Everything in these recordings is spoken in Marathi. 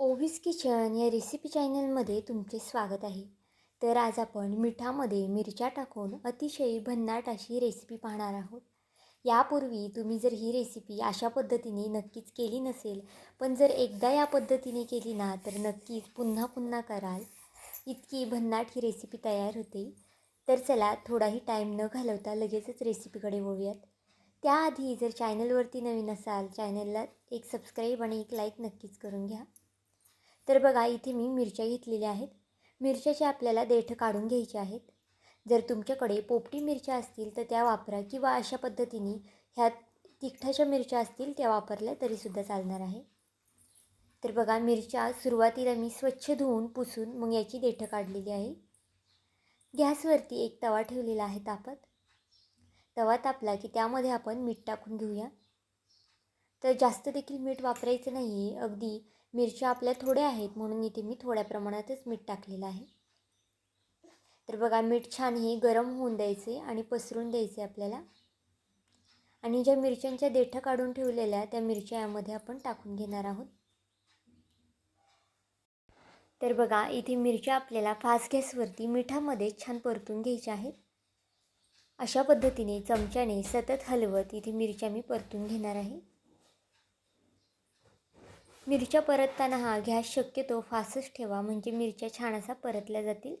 ओव्हिस किचन या रेसिपी चॅनलमध्ये तुमचे स्वागत आहे. तर आज आपण मिठामध्ये मिरच्या टाकून अतिशय भन्नाट अशी रेसिपी पाहणार आहोत. यापूर्वी तुम्ही जर ही रेसिपी अशा पद्धतीने नक्कीच केली नसेल पण जर एकदा या पद्धतीने केली ना तर नक्कीच पुन्हा पुन्हा कराल. इतकी भन्नाट ही रेसिपी तयार होते. तर चला थोडाही टाईम न घालवता लगेचच रेसिपीकडे वळूयात. त्याआधी जर चॅनलवरती नवीन असाल चॅनलला एक सबस्क्राईब आणि एक लाईक नक्कीच करून घ्या. तर बघा इथे मी मिरच्या घेतलेल्या आहेत. मिरच्याचे आपल्याला देठ काढून घ्यायचे आहेत. जर तुमच्याकडे पोपटी मिरच्या असतील तर त्या वापरा किंवा अशा पद्धतीने ह्या तिखटाच्या मिरच्या असतील त्या वापरल्या तरीसुद्धा चालणार आहे. तर बघा मिरच्या सुरुवातीला मी स्वच्छ धुवून पुसून मग याची देठं काढलेली आहे. गॅसवरती एक तवा ठेवलेला आहे तापत. तवा तापला की त्यामध्ये आपण मीठ टाकून घेऊया. तर जास्त देखील मीठ वापरायचं नाही आहे अगदी मिरच्या आपल्या थोड्या आहेत म्हणून इथे मी थोड्या प्रमाणातच मीठ टाकलेलं आहे. तर बघा मीठ छान हे गरम होऊन द्यायचे आणि पसरून द्यायचे आपल्याला. आणि ज्या मिरच्यांच्या देठं काढून ठेवलेल्या त्या मिरच्या यामध्ये आपण टाकून घेणार आहोत. तर बघा इथे मिरच्या आपल्याला फास्ट गॅसवरती मिठामध्ये छान परतून घ्यायच्या आहेत. अशा पद्धतीने चमच्याने सतत हलवत इथे मिरच्या मी परतून घेणार आहे. मिरच्या परतताना हा गॅस शक्यतो फासच ठेवा म्हणजे मिरच्या छान असा परतल्या जातील.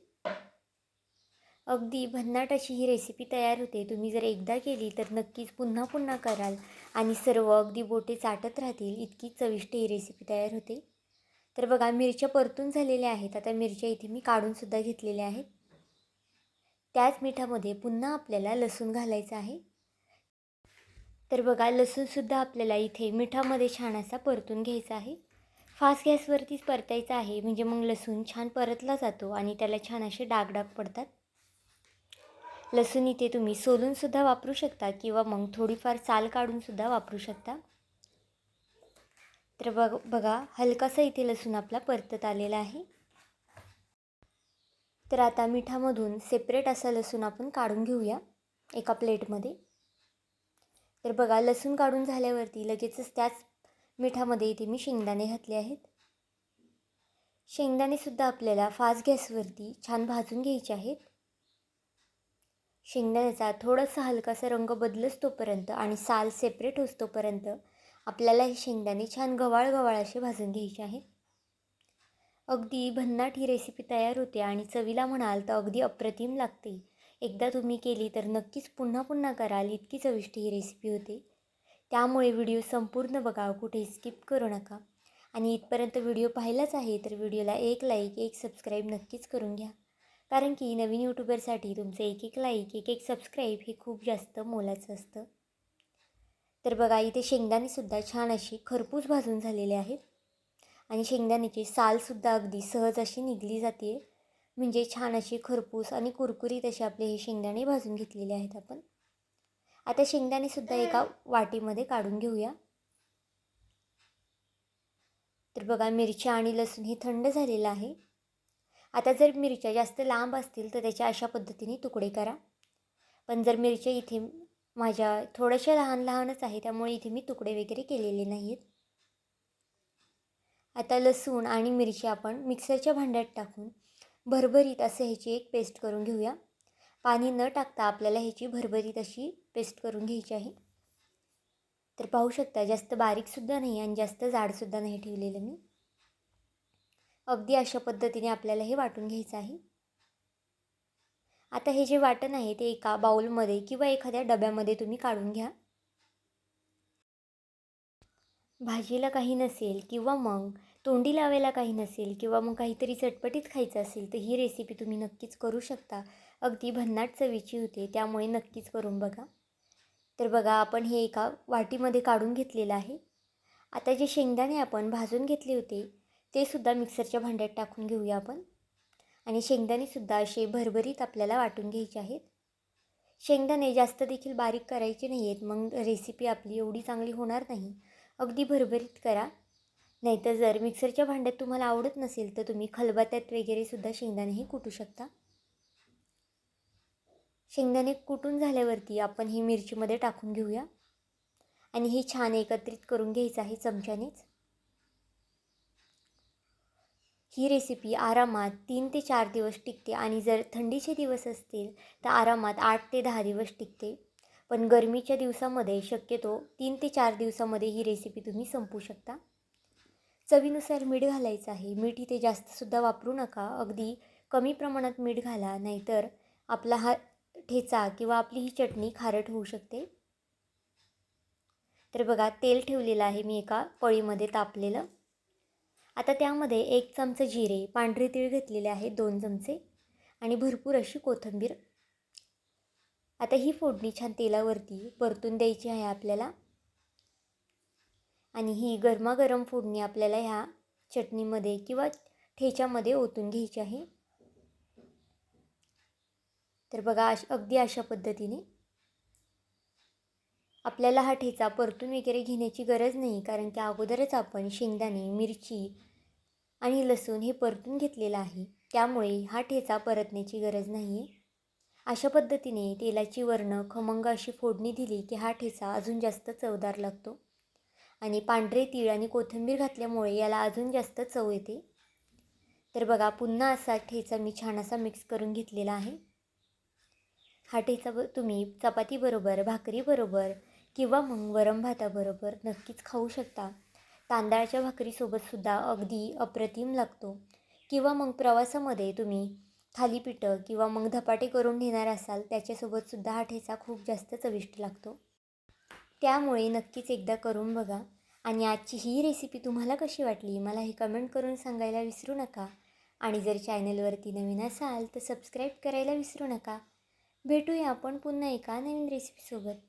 अगदी भन्नाट अशी ही रेसिपी तयार होते. तुम्ही जर एकदा केली तर नक्कीच पुन्हा पुन्हा कराल आणि सर्व अगदी बोटे चाटत राहतील. इतकी चविष्ट ही रेसिपी तयार होते. तर बघा मिरच्या परतून झालेल्या आहेत. आता मिरच्या इथे मी काढूनसुद्धा घेतलेल्या आहेत. त्याच मिठामध्ये पुन्हा आपल्याला लसूण घालायचं आहे. तर बघा लसूणसुद्धा आपल्याला इथे मिठामध्ये छान असा परतून घ्यायचा आहे. फास्ट गॅसवरतीच परतायचा आहे म्हणजे मग लसूण छान परतला जातो आणि त्याला छान असे डाग डाग पडतात. लसूण इथे तुम्ही सोलूनसुद्धा वापरू शकता किंवा मग थोडीफार साल काढूनसुद्धा वापरू शकता. तर बघ बघा हलकासा इथे लसूण आपला परतत आलेला आहे. तर आता मिठामधून सेपरेट असा लसूण आपण काढून घेऊया एका प्लेटमध्ये तर बघा लसूण काढून झाल्यावरती लगेचच त्याच मिठामध्ये इथे मी शेंगदाणे घातले आहेत. शेंगदाणेसुद्धा आपल्याला फास्ट गॅसवरती छान भाजून घ्यायचे आहेत. शेंगदाण्याचा थोडासा हलकासा रंग बदलच तोपर्यंत आणि साल सेपरेट होतोपर्यंत आपल्याला हे शेंगदाणे छान गवाळ गवाळ असे भाजून घ्यायचे आहेत. अगदी भन्नाट ही रेसिपी तयार होते आणि चवीला म्हणाल तर अगदी अप्रतिम लागते. एकदा तुम्ही केली तर नक्कीच पुन्हा पुन्हा कराल इतकी चविष्ट ही रेसिपी होते. त्यामुळे व्हिडिओ संपूर्ण बघा कुठे स्किप करू नका. आणि इथपर्यंत व्हिडिओ पाहिलाच आहे तर व्हिडिओला एक लाईक एक सबस्क्राईब नक्कीच करून घ्या. कारण की नवीन यूट्यूबरसाठी तुमचं एक एक लाईक एक एक सबस्क्राईब हे खूप जास्त मोलाचं असतं. तर बघा इथे शेंगदाणेसुद्धा छान अशी खरपूस भाजून झालेले आहेत. आणि शेंगदाण्याची सालसुद्धा अगदी सहज अशी निघली जाते म्हणजे छान अशी खरपूस आणि कुरकुरीत असे आपले हे शेंगदाणे भाजून घेतलेले आहेत आपण. आता शेंगदाणेसुद्धा एका वाटीमध्ये काढून घेऊया. तर बघा मिरच्या आणि लसूण हे थंड झालेलं आहे. आता जर मिरच्या जास्त लांब असतील तर त्याच्या अशा पद्धतीने तुकडे करा. पण जर मिरच्या इथे माझ्या थोड्याशा लहान लहानच आहे त्यामुळे इथे मी तुकडे वगैरे केलेले नाहीत आता लसूण आणि मिरची आपण मिक्सरच्या भांड्यात टाकून भरभरीत असं ह्याची एक पेस्ट करून घेऊया. पाणी न टाकता आपल्याला ह्याची भरभरीत अशी पेस्ट करून घ्यायची आहे. तर पाहू शकता जास्त बारीकसुद्धा नाही आणि जास्त जाडसुद्धा नाही ठेवलेलं मी. अगदी अशा पद्धतीने आपल्याला हे वाटून घ्यायचं आहे. आता हे जे वाटण आहे ते एका बाऊलमध्ये किंवा एखाद्या डब्यामध्ये तुम्ही काढून घ्या. भाजीला काही नसेल किंवा मग तोंडी लावायला काही नसेल किंवा मग काहीतरी चटपटीत खायचं असेल तर ही रेसिपी तुम्ही नक्कीच करू शकता. अगदी भन्नाट चवीची होते त्यामुळे नक्कीच करून बघा. तर बघा आपण हे एका वाटीमध्ये काढून घेतलेलं आहे. आता जे शेंगदाणे आपण भाजून घेतले होते ते सुद्धा मिक्सरच्या भांड्यात टाकून घेऊया आपण. आणि शेंगदाणेसुद्धा असे भरभरीत आपल्याला वाटून घ्यायचे आहेत. शेंगदाणे जास्त देखील बारीक करायचे नाही आहेत मग रेसिपी आपली एवढी चांगली होणार नाही. अगदी भरभरीत करा. नाहीतर जर मिक्सरच्या भांड्यात तुम्हाला आवडत नसेल तर तुम्ही खलबत्यात वगैरे सुद्धा शेंगदाणेही कुटू शकता. शेंगदाणे कुटून झाल्यावरती आपण ही मिरचीमध्ये टाकून घेऊया. आणि हे छान एकत्रित करून घ्यायचं आहे चमच्यानेच. ही रेसिपी आरामात तीन ते चार दिवस टिकते आणि जर थंडीचे दिवस असतील तर आरामात आठ ते दहा दिवस टिकते. पण गरमीच्या दिवसामध्ये शक्यतो तीन ते चार दिवसामध्ये ही रेसिपी तुम्ही संपू शकता. चवीनुसार मीठ घालायचं आहे. मीठ इथे जास्तसुद्धा वापरू नका. अगदी कमी प्रमाणात मीठ घाला नाहीतर आपला हा ठेचा किंवा आपली ही चटणी खारट होऊ शकते. तर बघा तेल ठेवलेलं आहे मी एका पळीमध्ये तापलेलं. आता त्यामध्ये एक चमचा जिरे पांढरे तीळ घेतलेले आहे दोन चमचे आणि भरपूर अशी कोथिंबीर. आता ही फोडणी छान तेलावरती परतून द्यायची आहे आपल्याला. आणि ही गरमागरम फोडणी आपल्याला ह्या चटणीमध्ये किंवा ठेच्यामध्ये ओतून घ्यायची आहे. तर बघा अश अगदी अशा पद्धतीने आपल्याला हा ठेचा परतून वगैरे घेण्याची गरज नाही कारण की अगोदरच आपण शेंगदाणे मिरची आणि लसूण हे परतून घेतलेलं आहे. त्यामुळे हा ठेचा परतण्याची गरज नाही आहे अशा पद्धतीने तेलाची वर्ण खमंग अशी फोडणी दिली की हा ठेचा अजून जास्त चवदार लागतो. आणि पांढरे तीळ आणि कोथिंबीर घातल्यामुळे याला अजून जास्त चव येते. तर बघा पुन्हा असा ठेचा मी छान असा मिक्स करून घेतलेला आहे. हा ठेचा ब तुम्ही चपातीबरोबर भाकरीबरोबर किंवा मग वरम भाताबरोबर नक्कीच खाऊ शकता. तांदळाच्या भाकरीसोबतसुद्धा अगदी अप्रतिम लागतो. किंवा मग प्रवासामध्ये तुम्ही थालीपीठं किंवा मग धपाटे करून घेणार असाल त्याच्यासोबतसुद्धा हा ठेचा खूप जास्त चविष्ट लागतो. त्यामुळे नक्कीच एकदा करून बघा. आणि आजची ही रेसिपी तुम्हाला कशी वाटली मला हे कमेंट करून सांगायला विसरू नका. आणि जर चॅनलवरती नवीन असाल तर सबस्क्राईब करायला विसरू नका. भेटूया आपण पुन्हा एका नवीन रेसिपीसोबत